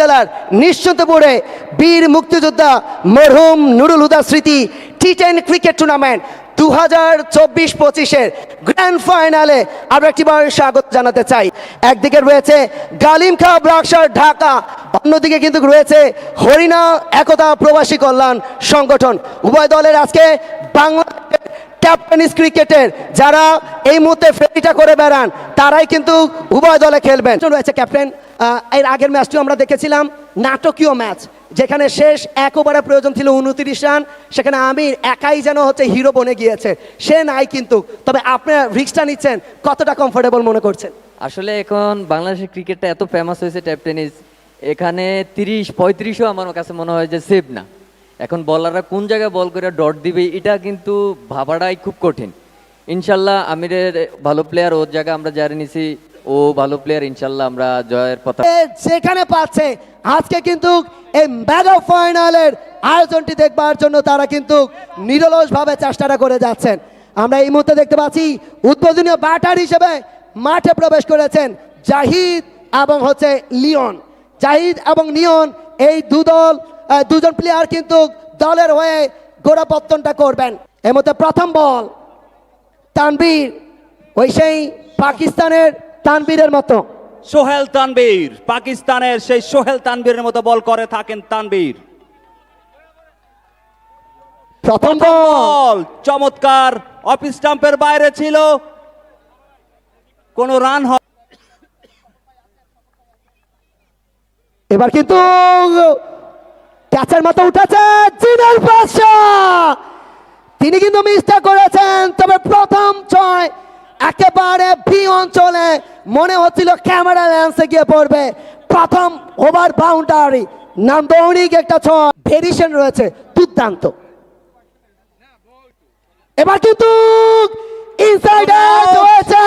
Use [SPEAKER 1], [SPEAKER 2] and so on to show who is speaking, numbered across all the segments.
[SPEAKER 1] উপজেলার নিশ্চিন্তপুরে বীর মুক্তিযোদ্ধা মরহুম নুরুল হুদা স্মৃতি টি টেন ক্রিকেট টুর্নামেন্ট দু হাজার চব্বিশ পঁচিশের গ্র্যান্ড ফাইনালে আরও একটিবার স্বাগত জানাতে চাই। একদিকে রয়েছে গালিম খা ব্রাকসার ঢাকা, অন্যদিকে কিন্তু রয়েছে হরিণা একতা প্রবাসী কল্যাণ সংগঠন। উভয় দলের আজকে বাংলা ক্যাপ্টেনিস ক্রিকেটের যারা এই মুহূর্তে ফেরিটা করে বেড়ান, তারাই কিন্তু উভয় দলে খেলবেন। রয়েছে ক্যাপ্টেন এর আগের ম্যাচটিও আমরা দেখেছিলাম, নাটকীয় ম্যাচ যেখানে শেষ এক ওভারে প্রয়োজন ছিল উনত্রিশ রান, সেখানে আমির একাই যেন হচ্ছে হিরো বনে গিয়েছে, সে নাই কিন্তু। তবে আপনার রিক্সটা নিচ্ছেন, কতটা কমফোর্টেবল মনে করছেন?
[SPEAKER 2] আসলে এখন বাংলাদেশের ক্রিকেটটা এত ফেমাস হয়েছে ট্যাপ টেনিস এখানে তিরিশ, পঁয়ত্রিশও আমার কাছে মনে হয় যে সেভ না। এখন বলাররা কোন জায়গায় বল করে ডট দিবে, এটা কিন্তু ভাবাটাই খুব কঠিন। ইনশাল্লাহ আমিরের ভালো প্লেয়ার ওর জায়গায় আমরা জারি নিছি, ও ভালো প্লেয়ার ইনশাল্লাহ আমরা জয়ের পথে
[SPEAKER 1] যেখানে পাচ্ছে। আজকে কিন্তু এই মেগা ফাইনালের আয়োজনটি দেখবার জন্য তারা কিন্তু নিরলসভাবে চেষ্টাটা করে যাচ্ছেন। আমরা এই মুহূর্তে দেখতে পাচ্ছি, উদ্বোধনীয় ব্যাটার হিসেবে মাঠে প্রবেশ করেছেন জাহিদ এবং হচ্ছে লিওন। জাহিদ এবং লিওন এই দুদল দুজন প্লেয়ার কিন্তু দলের হয়ে গোড়াপত্তনটা করবেন। এর মধ্যে প্রথম বল তানবীর ওই সেই পাকিস্তানের তানবীরের মতো।
[SPEAKER 3] সোহেল তানবীর পাকিস্তানের সেই সোহেল তানবীরের মতো বল করে থাকেন তানবীর
[SPEAKER 1] প্রথম বল।
[SPEAKER 3] চমৎকার। অফ স্টাম্পের বাইরে ছিল। কোন রান
[SPEAKER 1] এবার কিন্তু ক্যাচের মতো উঠেছে জিনাল পাশা। তিনি কিন্তু মিসটা করেছেন, তবে প্রথম ছয় একেবারে ভি অঞ্চলে মনে হচ্ছিল ক্যামেরা ল্যান্সে গিয়ে পড়বে। প্রথম ওভার বাউন্ডারি, নান্দনিক একটা ছয় ভেরিয়েশন রয়েছে, দুর্দান্ত। এবার কিন্তু ইনসাইডার হয়েছে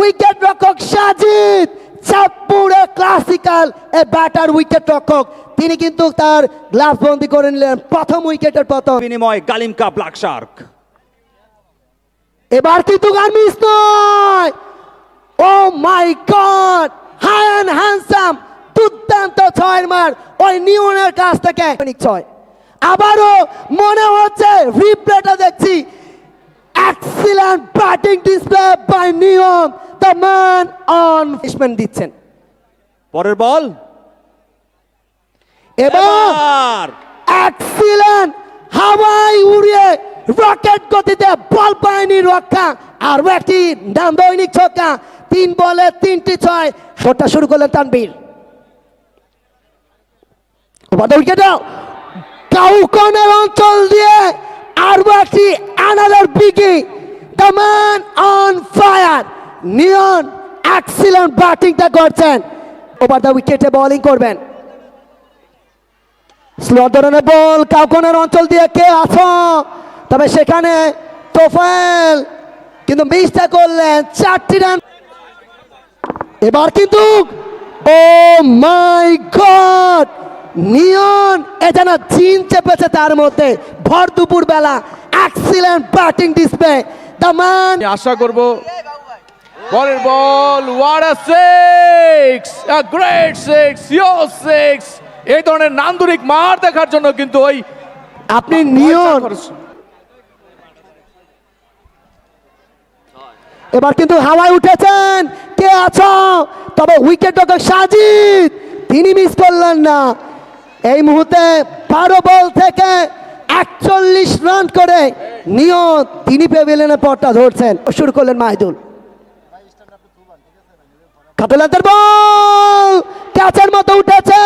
[SPEAKER 1] উইকেট রক্ষক সাজিদ। চাঁদপুরে ক্লাসিক্যাল এ ব্যাটার উইকেট রক্ষক। তিনি কিন্তু তার গ্লাস বন্দি করে নিলেন প্রথম উইকেটের পতন
[SPEAKER 3] বিনিময় গালিমকা ব্ল্যাক শার্ক।
[SPEAKER 1] এবার কিন্তু গান মিস নয়। ও my god high and handsome দুর্দান্ত ছয়ের মার ওই নিউনের কাছ থেকে। ছয়। আবারও মনে হচ্ছে রিপ্লেটা দেখছি। Excellent batting display by Naim the man on ফিশম্যান দিচ্ছেন।
[SPEAKER 3] পরের বল।
[SPEAKER 1] এবং
[SPEAKER 3] এবার।
[SPEAKER 1] এক্সিলেন্ট হাওয়াই উড়িয়ে রকেট গতিতে বল পায়নি রক্ষা আর একটি নাম দৈনিক ছক্কা তিন বলে তিনটি ছয় শটটা শুরু করলেন তানবীর উইকেট কাউকনের অঞ্চল দিয়ে আর একটি আনাদার বিগি দ্য ম্যান অন ফায়ার নিয়ন ব্যাটিংটা করছেন ওভার দ্য উইকেটে বোলিং করবেন। স্লো ধরনের বল কাউকনের অঞ্চল দিয়ে কে আছো তবে সেখানে তোফায়েল। কিন্তু মিসটা করলেন চারটি রান এবার কিন্তু ও মাই গড নিয়ন এ যেন জিন চেপেছে তার মধ্যে। ভর দুপুর বেলা excellent batting display the man
[SPEAKER 4] আশা করব পরের ball what a six a great six your six এই ধরনের নান্দনিক মার দেখার জন্য কিন্তু ওই
[SPEAKER 1] আপনি নিয়ন। এবার কিন্তু হাওয়ায় উঠেছেন। কে আছো? তবে উইকেট রক্ষক সাজিদ। তিনি মিস করলেন না। এই মুহূর্তে বারো বল থেকে একচল্লিশ রান করে নিয়ত তিনি পেভিলিয়নের পরটা ধরছেন। শুরু করলেন মাহিদুল কাতলাতের বল! ক্যাচের মতো উঠেছে।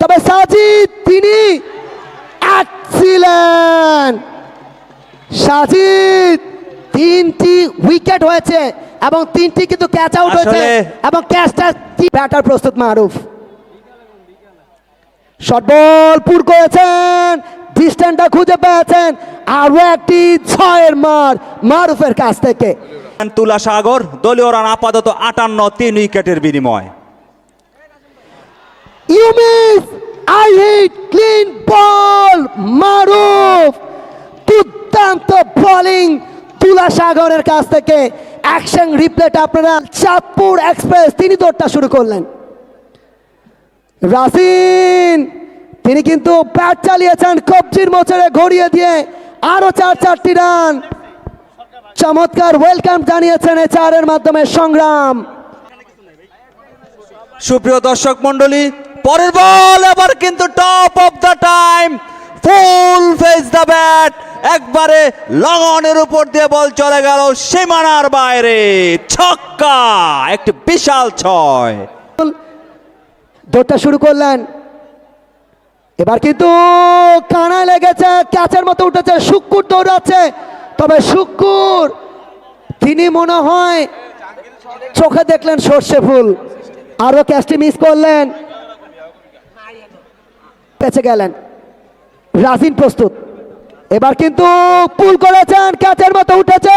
[SPEAKER 1] তবে সাজিদ তিনি এক্সিলেন্ট সাজিদ তিনটি উইকেট হয়েছে এবং তিনটি কিন্তু ক্যাচ আউট হয়েছে এবং ক্যাচটা ব্যাটার প্রস্তুত মারুফ শর্ট বল পুর করেছেন। ডিস্টেন্সটা খুঁজে পেয়েছেন আরও একটি ছয়ের মার মারুফের কাছ থেকে।
[SPEAKER 3] তুলা সাগর দলীয় রান আপাতত আটান্ন তিন উইকেটের বিনিময়।
[SPEAKER 1] I hit clean ball Maruf. দুর্দান্ত বোলিং তুলা সাগরের কাছ থেকে। অ্যাকশন রিপ্লেটা আপনারা চাঁদপুর এক্সপ্রেস তিনি দৌড়টা শুরু করলেন। রাসিন! তিনি কিন্তু ব্যাট চালিয়েছেন কবজির মোচড়ে ঘড়িয়ে দিয়ে আরও চার চারটি রান। চমৎকার ওয়েলকাম জানিয়েছেন এই চারের মাধ্যমে সংগ্রাম।
[SPEAKER 3] সুপ্রিয় দর্শক মণ্ডলী পরের বল এবার কিন্তু top of the time full face the bat একবারে লং অনের উপর দিয়ে বল চলে গেল সীমানার বাইরে। ছক্কা একটি বিশাল ছয়।
[SPEAKER 1] দৌড়টা শুরু করলেন। এবার কিন্তু কানায় লেগেছে ক্যাচের মতো উঠেছে শুক্কুর দৌড়াচ্ছে। তবে শুক্কুর তিনি মনে হয় চোখে দেখলেন সর্ষে ফুল। আরও ক্যাচটি মিস করলেন। বেঁচে গেলেন। রাজিন প্রস্তুত। এবার কিন্তু পুল করেছেন ক্যাচের মতো উঠেছে।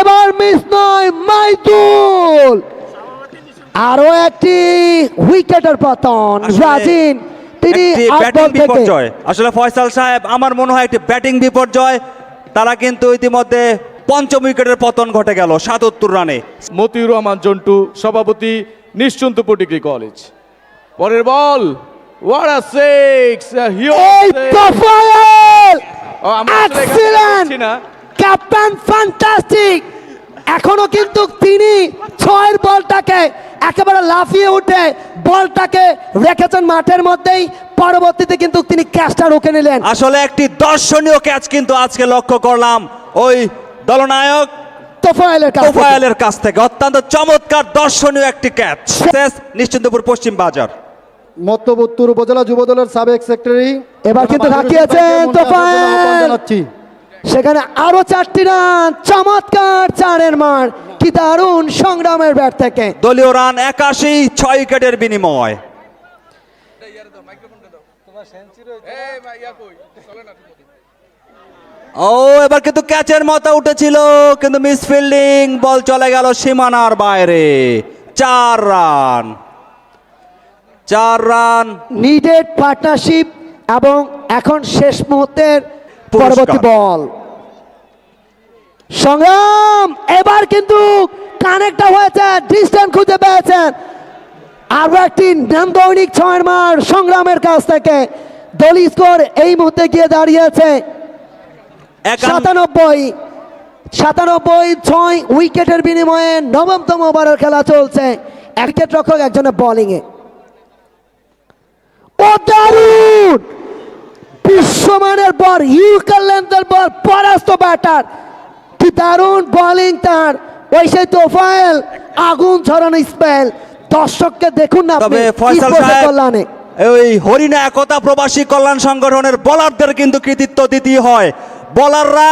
[SPEAKER 1] এবার মিস নয় মাইতুল। আরও একটি উইকেটের পতন। রাজিন তিনি
[SPEAKER 3] ব্যাটিং বিপর্যয়। আসলে ফয়সাল সাহেব আমার মনে হয় একটি ব্যাটিং বিপর্যয়। তারা কিন্তু ইতিমধ্যে পঞ্চম উইকেটের পতন ঘটে গেল সাতাত্তর রানে।
[SPEAKER 4] মতিউর রহমান জন্টু সভাপতি নিশ্চন্তপুর ডিগ্রি কলেজ। পরের বল আ সিক্স
[SPEAKER 1] এই তোফায়েল
[SPEAKER 4] ও, আমরা আসলে এখান থেকে
[SPEAKER 1] এক্সিলেন্ট এখনও কিন্তু তিনি ছয়ের বলটাকে একেবারে লাফিয়ে উঠে বলটাকে রেখেছেন মাঠের মধ্যেই। পরবর্তীতে কিন্তু তিনি ক্যাচটা রুখে নিলেন।
[SPEAKER 3] আসলে একটি দর্শনীয় ক্যাচ কিন্তু আজকে লক্ষ্য করলাম ওই দলনায়ক
[SPEAKER 1] তোফায়েলের কাছ থেকে।
[SPEAKER 3] অত্যন্ত চমৎকার দর্শনীয় একটি ক্যাচ। শেষ নিশ্চিন্তপুর পশ্চিম বাজার।
[SPEAKER 5] মত্তবুত্তর উপজেলা যুবদলের সাবেক সেক্রেটারি
[SPEAKER 1] এবার কিন্তু তাকিয়েছেন তোফায়েল। সেখানে আরও চারটি রান চমৎকার চারের মার। কি দারুণ সংগ্রামের ব্যাট থেকে।
[SPEAKER 3] দলীয় রান একাশি ছয় উইকেটের বিনিময়। ও এবার কিন্তু ক্যাচের মতো উঠেছিল কিন্তু মিস ফিল্ডিং বল চলে গেল সীমানার বাইরে। চার রান। চার রান।
[SPEAKER 1] নিডেড পার্টনারশিপ এবং এখন শেষ মুহূর্তের পরবর্তী বল। সংগ্রাম! এবার কিন্তু কানেক্টটা হয়েছে ডিস্টেন্স খুঁজে পেয়েছেন। আরও একটি নান্দনিক ছয়ের মার সংগ্রামের কাছ থেকে। দলি স্কোর এই মুহূর্তে গিয়ে দাঁড়িয়েছে। সাতানব্বই সাতানব্বই ছয় উইকেটের বিনিময়ে নবমতম ওভারের খেলা চলছে। উইকেট রক্ষক একজনের বোলিংয়ে ও দারুণ! বিশ্বমানের বল ইউকার লেন্থের বল পরাস্ত ব্যাটার কি দারুণ বোলিং তার। ওই সেই তোফায়েল আগুন ছড়ানো স্পেল দর্শককে দেখুন না
[SPEAKER 3] তবে ফয়সাল
[SPEAKER 1] কল্যাণে?
[SPEAKER 3] ওই হরিণা একতা প্রবাসী কল্যাণ সংগঠনের বলারদের কিন্তু কৃতিত্ব দিতেই হয়। বলাররা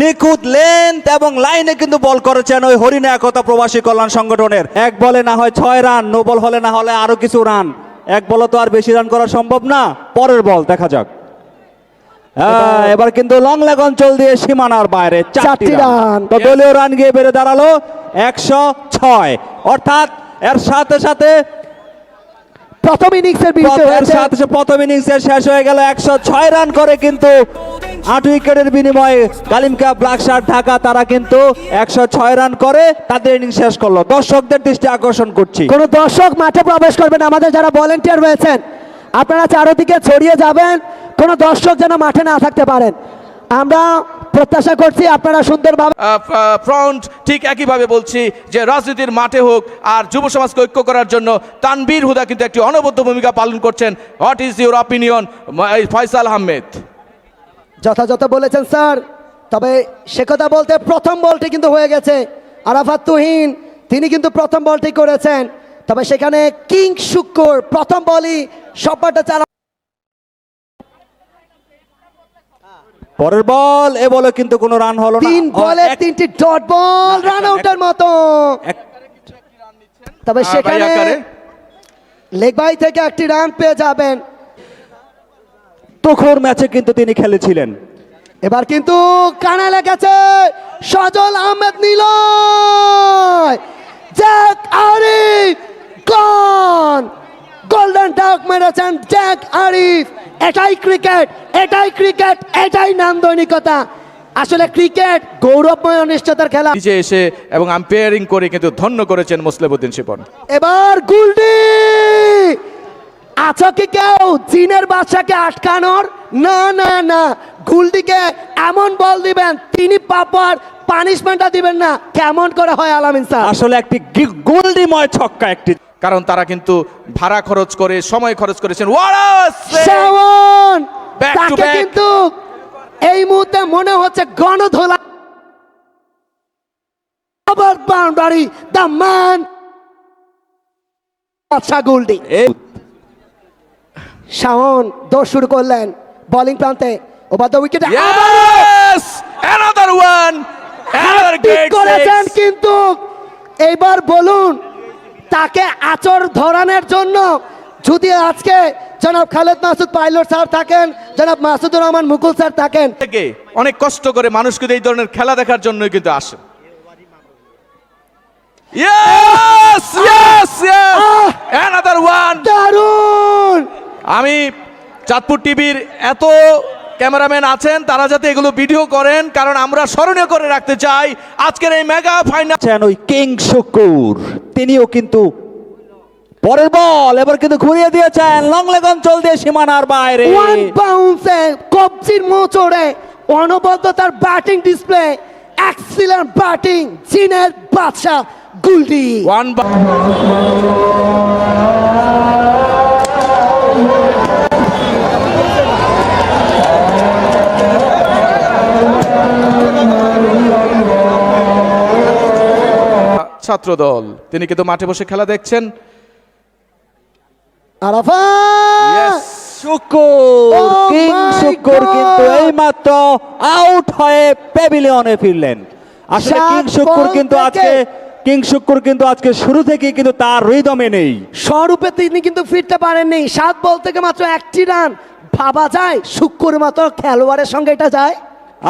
[SPEAKER 3] নিখুঁত লেন্থ এবং লাইনে কিন্তু বল করেছেন ওই হরিণা একতা প্রবাসী কল্যাণ সংগঠনের। এক বলে না হয় ছয় রান নো বল হলে না হলে আরও কিছু রান এক বলে তো আর বেশি রান করা সম্ভব না। পরের বল দেখা যাক। হ্যাঁ, এবার কিন্তু লং লেগ অঞ্চল দিয়ে সীমানার বাইরে চারটি রান। তো দলীয় রান গিয়ে বেড়ে দাঁড়াল একশো ছয়। অর্থাৎ এর সাথে সাথে
[SPEAKER 1] প্রথম ইনিংসের
[SPEAKER 3] সাথে প্রথম ইনিংসের শেষ হয়ে গেল একশো ছয় রান করে কিন্তু আট উইকেটের বিনিময়ে কালিমকা ব্ল্যাক শার্ট ঢাকা তারা কিন্তু একশো ছয় রান করে তাদের ইনিংস শেষ করল। দর্শকদের দৃষ্টি আকর্ষণ করছি।
[SPEAKER 1] কোনো দর্শক মাঠে প্রবেশ করবেন আমাদের যারা ভলেন্টিয়ার রয়েছেন আপনারা চারদিকে ছড়িয়ে যাবেন কোনো দর্শক যেন মাঠে না থাকতে পারেন। আমরা প্রত্যাশা করছি আপনারা সুন্দরভাবে
[SPEAKER 4] ফ্রন্ট ঠিক একইভাবে বলছি যে রাজনীতির মাঠে হোক আর যুব সমাজকে ঐক্য করার জন্য তানবীর হুদা কিন্তু একটি অনবদ্য ভূমিকা পালন করছেন। What is your opinion Faisal Ahmed?
[SPEAKER 1] যথাযথ বলেছেন স্যার। তবে সে কথা বলতে প্রথম বলটি কিন্তু হয়ে গেছে। আরাফাত তুহিন তিনি কিন্তু প্রথম বলটি করেছেন। তবে সেখানে কিং শুক্কর প্রথম বলই সবটা চালা
[SPEAKER 3] পরের বল এ বলে কিন্তু কোনো রান হলো না।
[SPEAKER 1] তিন বলে তিনটি ডট বল রান আউটের মতো। তবে সেখানে
[SPEAKER 4] আকারে?
[SPEAKER 1] লেগ বাই থেকে একটি রান পেয়ে যাবেন।
[SPEAKER 3] তুখোর ম্যাচে কিন্তু তিনি খেলেছিলেন।
[SPEAKER 1] এবার কিন্তু কানা লেগেছে সজল আহমেদ নিল জ্যাক আরিফ গন! গোল্ডেন ডাক মেরেছেন জ্যাক আরিফ এটাই ক্রিকেট এটাই ক্রিকেট এটাই নান্দনিকতা। আসলে ক্রিকেট গৌরবময় অনিশ্চয়তার খেলা।
[SPEAKER 4] নিচে এসে এবং আম্পায়ারিং করে কিন্তু ধন্য করেছেন মুসলেবুদ্দিন শিপন।
[SPEAKER 1] এবার গুলডি আছো কি কেউ? জিনের বাচ্চাকে আটকানোর? না না না। গুলডিকে এমন বল দিবেন তিনি পাপার পানিশমেন্টটা দিবেন না। কেমন করে হয় আলামিন স্যার?
[SPEAKER 3] আসলে একটি গোল্ডিময় ছক্কা একটি।
[SPEAKER 4] কারণ তারা কিন্তু ভাড়া খরচ করে সময় খরচ করেছেন.
[SPEAKER 1] কিন্তু এই মুহূর্তে মনে হচ্ছে গণধোলা। আবার বাউন্ডারি দ্য ম্যান আচ্ছা গোল্ডি শাওন শুরু করলেন বোলিং প্রান্তে। ওভার দ্য উইকেটে করেছেন কিন্তু। এইবার বলুন তাকে আচর ধরানোর জন্য যদি আজকে জনাব খালেদ মাসুদ পাইলট স্যার থাকেন জনাব মাসুদুর রহমান মুকুল স্যার থাকেন
[SPEAKER 4] থেকে অনেক কষ্ট করে মানুষ কিন্তু এই ধরনের খেলা দেখার জন্যই কিন্তু আসে Yes! Yes! Yes! Another one!
[SPEAKER 1] দারুণ
[SPEAKER 4] আমি চাঁদপুর টিভির এত ক্যামেরাম্যান আছেন তারা যাতে এগুলো ভিডিও করেন কারণ আমরা স্মরণীয় করে রাখতে চাই আজকের এই মেগা ফাইনাল
[SPEAKER 3] ওই কিং শুকুর তিনিও কিন্তু পরের বল এবার কিন্তু ঘুরিয়ে দিয়েছেন। লং লেগ অঞ্চল দিয়ে সীমানার বাইরে।
[SPEAKER 1] ওয়ান বাউন্সে কবজির মোচড়ে অনবদ্য তার ব্যাটিং ডিসপ্লে এক্সিলেন্ট ব্যাটিং চীনের বাদশা গুলডি
[SPEAKER 4] ওয়ান ছাত্র দল তিনি কিন্তু মাঠে বসে খেলা দেখছেন।
[SPEAKER 1] আরাফা
[SPEAKER 3] শুকুর!
[SPEAKER 1] Oh
[SPEAKER 3] কিং শুকুর কিন্তু এইমাত্র আউট হয়ে প্যাভিলিয়নে ফিরলেন। আসলে কিং শুকুর কিন্তু আজকে কিং শুকুর কিন্তু আজকে শুরু থেকেই কিন্তু তার নেই।
[SPEAKER 1] স্বরূপে তিনি কিন্তু ফিরতে পারেননি। সাত বল থেকে মাত্র একটি রান। ভাবা যায় শুক্র মতো খেলোয়াড়ের সঙ্গে এটা যায়।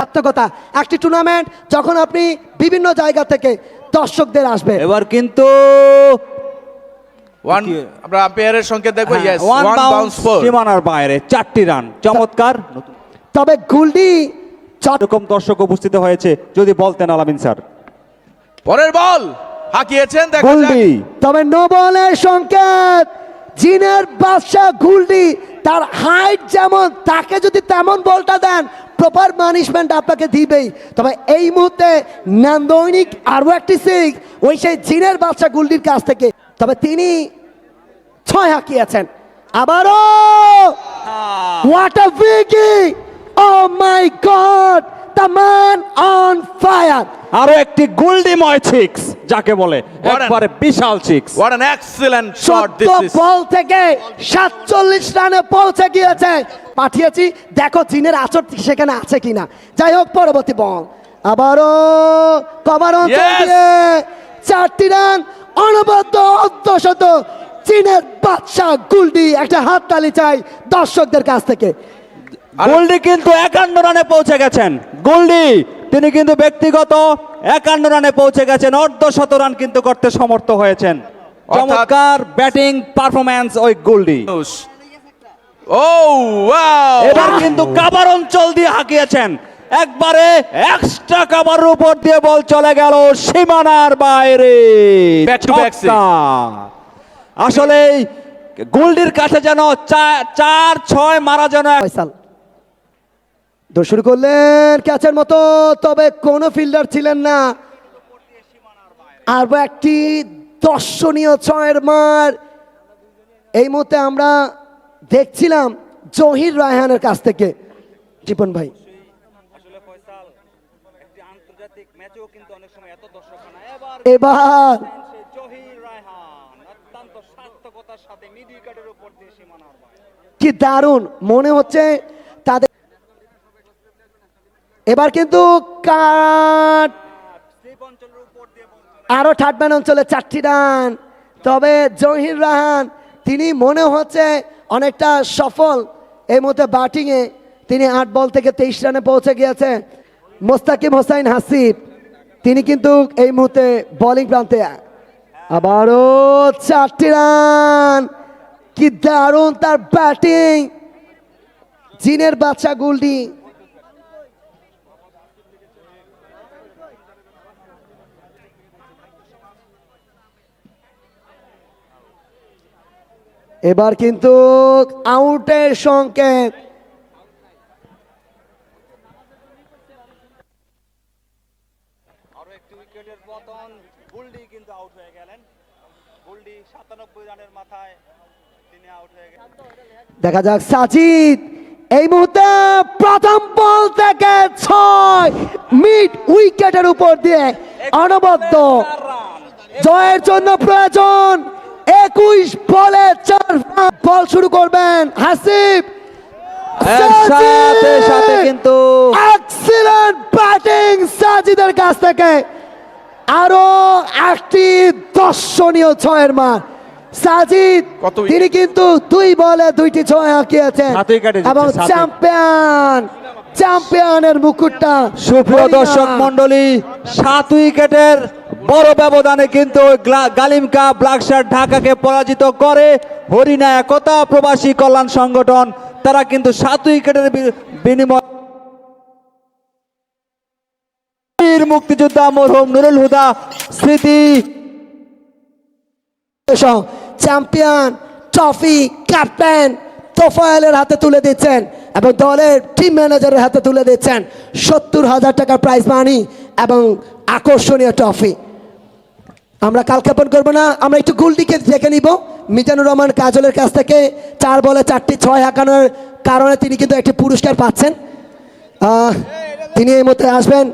[SPEAKER 1] আত্মকথা একটি টুর্নামেন্ট যখন আপনি বিভিন্ন জায়গা থেকে দর্শকদের আসবে।
[SPEAKER 3] এবার কিন্তু
[SPEAKER 4] ওয়ান আমরা আম্পায়ারের সংকেত দেখব ইয়েস
[SPEAKER 3] ওয়ান বাউন্স
[SPEAKER 4] ফোর
[SPEAKER 3] সীমানার বাইরে চারটি রান চমৎকার।
[SPEAKER 1] তবে গুলডি চট
[SPEAKER 3] এরকম দর্শক উপস্থিত হয়েছে যদি বলতেন আলামিন স্যার।
[SPEAKER 4] পরের বল হাঁকিয়েছেন দেখা যাক।
[SPEAKER 1] তবে নো বলের সংকেত। জিনের বাদশাহ গুলডি তার হাইট যেমন তাকে যদি তেমন বলটা দেন প্রপার ম্যানেজমেন্ট আপনাকে দিবেই। তবে এই মুহূর্তে নান্দনিক আরও একটি সিক ওই সেই জিনের বাচ্চা গুলডির কাছ থেকে। তবে তিনি ছয় হাঁকিয়েছেন আবারও! What a wiki O my god the man on fire
[SPEAKER 3] আরও একটি গোল্ডিময় সিক্স যাকে বলে
[SPEAKER 4] What an-
[SPEAKER 3] একবারে বিশাল সিক্স
[SPEAKER 4] অ্যান এক্সিলেন্ট শট
[SPEAKER 1] চোদ্দ
[SPEAKER 4] দিস ইজ
[SPEAKER 1] বল থেকে সাতচল্লিশ রানে পৌঁছে গিয়েছে। পাঠিয়েছি দেখো চীনের আচর সেখানে আছে কিনা। যাই হোক পরবর্তী বল। আবারও কভার অঞ্চল দিয়ে চারটি রান অনবদ্য অর্ধশত। চীনের বাদশাহ গুলডি একটা হাততালি চাই দর্শকদের কাছ থেকে।
[SPEAKER 3] গোল্ডি কিন্তু একান্ন রানে পৌঁছে গেছেন। গোল্ডি তিনি কিন্তু ব্যক্তিগত একান্ন রানে পৌঁছে গেছেন। অর্ধ শত রান কিন্তু করতে সমর্থ হয়েছেন। চমৎকার ব্যাটিং পারফরম্যান্স ওই গোল্ডি।
[SPEAKER 4] ও
[SPEAKER 3] এবার কিন্তু কাবার অঞ্চল দিয়ে হাঁকিয়েছেন। একবারে এক্সট্রা কাবার উপর দিয়ে বল চলে গেল সীমানার বাইরে। আসলে গোল্ডির কাছে যেন চার ছয় মারা যেন
[SPEAKER 1] ফয়সাল। দৌড় শুরু করলেন, ক্যাচের মতো, তবে কোনো ফিল্ডার ছিলেন না। আর একটি দর্শনীয় ছয়ের মার। এই মুহূর্তে আমরা দেখছিলাম জহির রায়হানের কাছ থেকে। জীবন ভাই। এবার কি দারুণ, মনে হচ্ছে এবার কিন্তু কাট। আরও ঠাটম্যান অঞ্চলে চারটি রান। তবে জহির রাহান, তিনি মনে হচ্ছে অনেকটা সফল। এই মুহূর্তে ব্যাটিংয়ে তিনি আট বল থেকে তেইশ রানে পৌঁছে গিয়েছে। মোস্তাকিম হোসাইন হাসিফ তিনি কিন্তু এই মুহূর্তে বোলিং প্রান্তে। আবারও চারটি রান। কি দারুণ তার ব্যাটিং জিনের বাচ্চা গুলডি এবার কিন্তু আউটের সংকেত
[SPEAKER 3] আরও একটি উইকেটের পতন বুলডি কিন্তু আউট হয়ে গেলেন বুলডি সাতানব্বই রানের মাথায় তিনি আউট হয়ে গেলেন।
[SPEAKER 1] দেখা যাক সাজিদ এই মুহূর্তে প্রথম বল থেকে ছয় মিড উইকেটের উপর দিয়ে অনবদ্য। জয়ের জন্য প্রয়োজন। একুশ বলে চার বল শুরু করবেন। হাসিব।
[SPEAKER 3] এর সাথে সাথে কিন্তু।
[SPEAKER 1] এক্সিলেন্ট ব্যাটিং সাজিদের কাছ থেকে। আরও একটি দর্শনীয় ছয়ের মান সাজিদ তিনি কিন্তু দুই বলে দুইটি ছয় আঁকিয়েছেন।
[SPEAKER 3] সাত
[SPEAKER 1] এবং
[SPEAKER 3] সাত উইকেট।
[SPEAKER 1] চ্যাম্পিয়ন চ্যাম্পিয়নের মুকুটটা
[SPEAKER 3] সুপ্রিয় দর্শক মন্ডলী সাত উইকেটের বড় ব্যবধানে কিন্তু গালিমকা গালিম কাপ ব্ল্যাক শার্ট ঢাকাকে পরাজিত করে হরিণা একতা প্রবাসী কল্যাণ সংগঠন। তারা কিন্তু সাত উইকেটের বিনিময় মুক্তিযোদ্ধা মরহুম নুরুল হুদা, স্মৃতি
[SPEAKER 1] চ্যাম্পিয়ন, ট্রফি ক্যাপ্টেন তোফায়েলের হাতে তুলে দিচ্ছেন এবং দলের টিম ম্যানেজারের হাতে তুলে দিচ্ছেন সত্তর হাজার টাকার প্রাইজ মানি এবং আকর্ষণীয় ট্রফি আমরা কালক্ষেপণ করব না, আমরা একটু গুলটিকে দেখে নিব। মিজানুর রহমান কাজলের কাছ থেকে চার বলে চারটি, ছয় হাঁকানোর কারণে তিনি কিন্তু একটি পুরস্কার পাচ্ছেন। তিনি এই মধ্যে আসবেন।